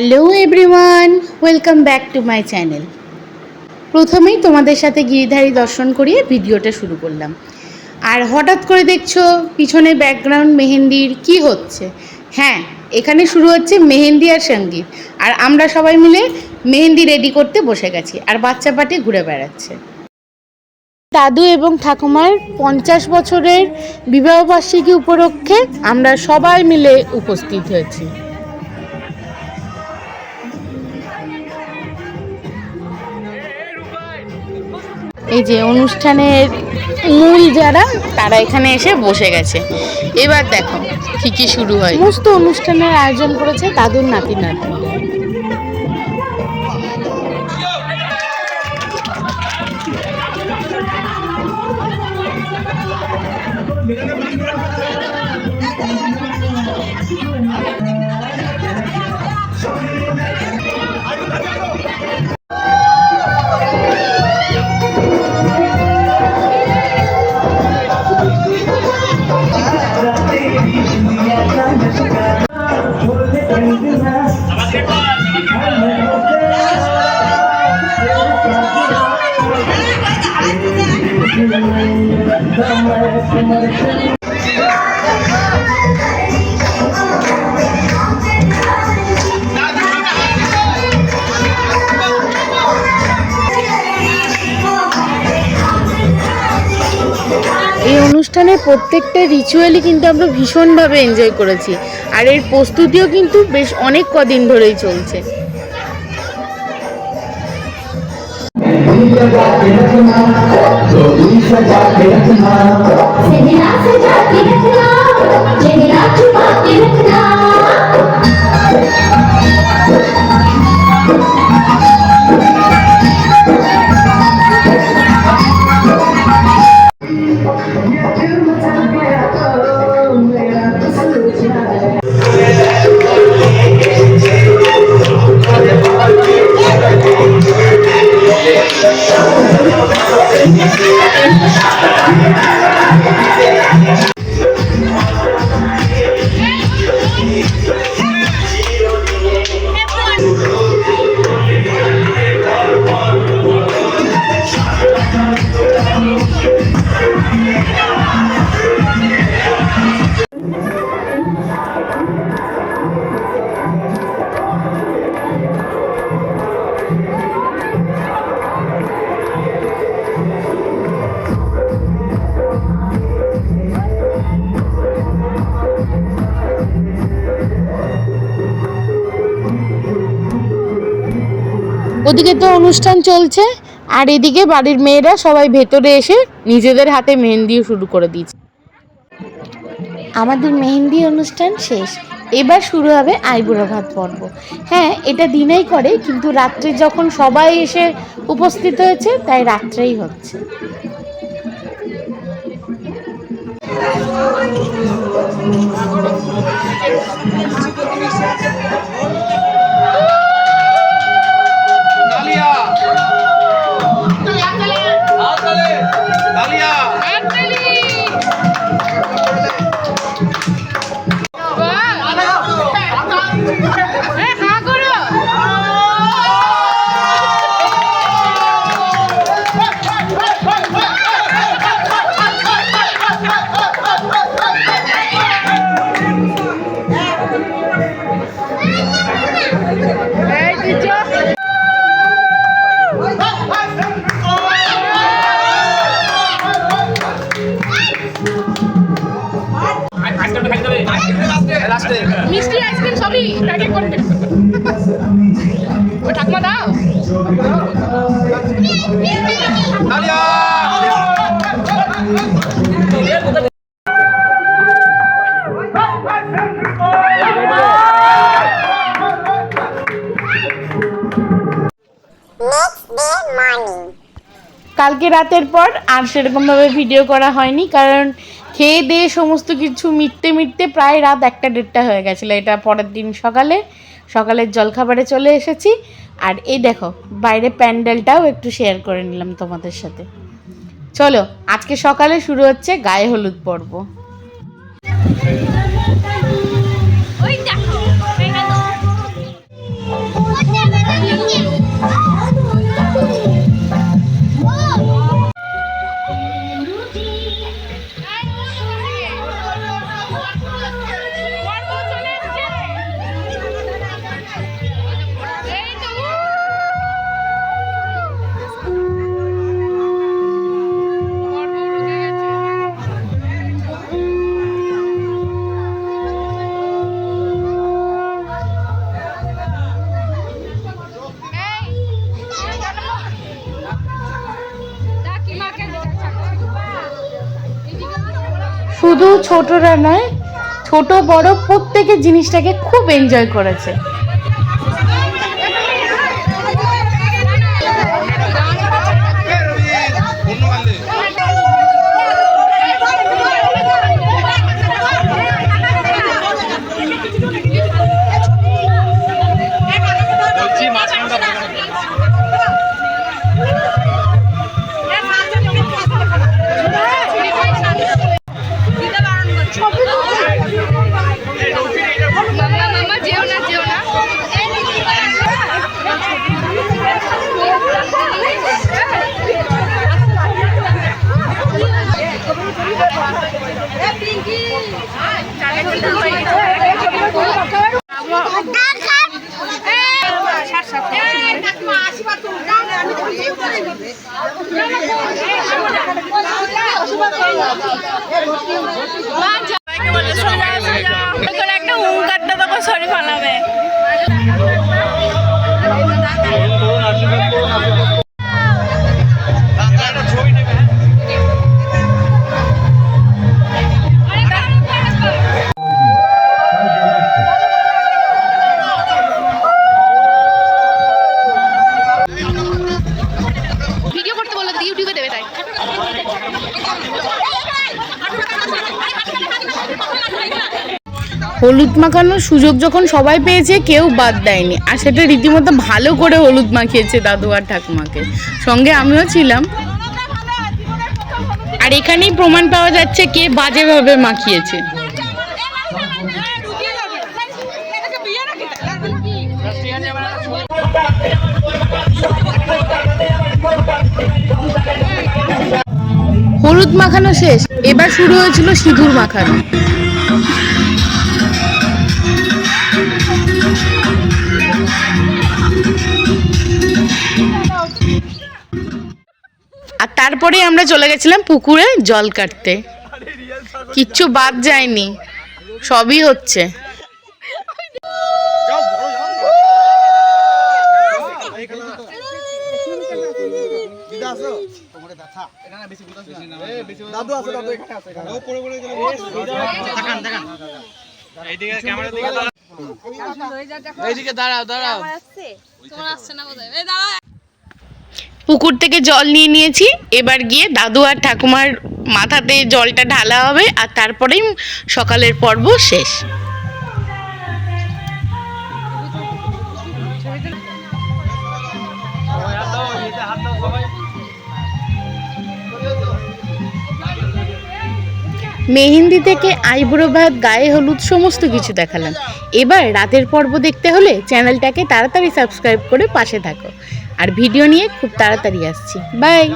Hello everyone, welcome back to my channel. প্রথমেই তোমাদের সাথে গিরিধারী দর্শন করিয়ে ভিডিওটা শুরু করলাম। আর হঠাৎ করে দেখছ, পিছনে ব্যাকগ্রাউন্ড মেহেন্দির কি হচ্ছে? হ্যাঁ এখানে শুরু হচ্ছে মেহেন্দি আর সংগীত। আর আমরা সবাই মিলে মেহেন্দি রেডি করতে বসে গেছি, আর বাচ্চা পাটি ঘুরে বেড়াচ্ছে। দাদু এবং ঠাকুমার পঞ্চাশ বছরের বিবাহবার্ষিকী উপলক্ষে আমরা সবাই মিলে উপস্থিত হয়েছি। এই যে অনুষ্ঠানের মূল যারা, তারা এখানে এসে বসে গেছে। এবার দেখো, কি কি শুরু হয়। সমস্ত অনুষ্ঠানের আয়োজন করেছে দাদুর নাতি নাতি এই অনুষ্ঠানে প্রত্যেকটা রিচুয়ালি কিন্তু আমরা ভীষণভাবে এনজয় করেছি। আর এর প্রস্তুতিও কিন্তু বেশ অনেক কদিন ধরেই চলছে। Se dirá, se dirá, se dirá. ওদিকে তো অনুষ্ঠান চলছে, আর এদিকে বাড়ির মেয়েরা সবাই ভেতরে এসে নিজেদের হাতে মেহেন্দিও শুরু করে দিয়েছে। আমাদের মেহেন্দি অনুষ্ঠান শেষ। এবার শুরু হবে আইবুড়ো ভাত পর্ব। হ্যাঁ এটা দিনেই করে, কিন্তু রাত্রে যখন সবাই এসে উপস্থিত হয়েছে, তাই রাত্রেই হচ্ছে। তালিয়া মিষ্টি আইসক্রিম সবই করবে ও ঠাকুমা দাও। কালকে রাতের পর আর সেরকমভাবে ভিডিও করা হয়নি কারণ খেয়ে দিয়ে সমস্ত কিছু মিটতে মিটতে প্রায় রাত একটা দেড়টা হয়ে গেছিল। এটা পরের দিন সকালে, সকালের জলখাবারে চলে এসেছি। আর এই দেখো, বাইরে প্যান্ডেলটাও একটু শেয়ার করে নিলাম তোমাদের সাথে। চলো, আজকে সকালে শুরু হচ্ছে গায়ে হলুদ পর্ব। শুধু ছোটরা নয় ছোট বড় প্রত্যেকে জিনিসটাকে খুব এনজয় করেছে। Yeah. হলুদ মাখানোর সুযোগ যখন সবাই পেয়েছে, কেউ বাদ দেয়নি। আর সেটা রীতিমতো ভালো করে হলুদ মাখিয়েছে দাদু আর ঠাকুমাকে। সঙ্গে আমিও ছিলাম। আর এখানেই প্রমাণ পাওয়া যাচ্ছে কে বাজেভাবে মাখিয়েছে। হলুদ মাখানো শেষ। এবার শুরু হয়েছিল সিঁদুর মাখানো। আর তারপরে আমরা চলে গেছিলাম পুকুরে জল কাটতে। কিচ্ছু বাদ যায়নি। সবই হচ্ছে। যাও বড় যাও দিদা আসো তোমারে ব্যথা এখানে বেশি বুঝাস না বেশি দাদু আসো। দাদু এখানে আসো ও পড়ে পড়ে গেলে দেখান দেখান এইদিকে ক্যামেরা দিকে দাঁড়াও এইদিকে দাঁড়াও দাঁড়াও পুকুর থেকে জল নিয়ে নিয়েছি। এবার গিয়ে দাদু আর ঠাকুমার মাথাতে জলটা ঢালা হবে আর তারপরেই সকালের পর্ব শেষ। মেহেন্দি থেকে আইব্রো ভাত, গায়ে হলুদ, সমস্ত কিছু দেখালাম। এবার রাতের পর্ব দেখতে হলে চ্যানেলটাকে তাড়াতাড়ি সাবস্ক্রাইব করে পাশে থাকো। আর ভিডিও নিয়ে খুব তাড়াতাড়ি আসছি। বাই!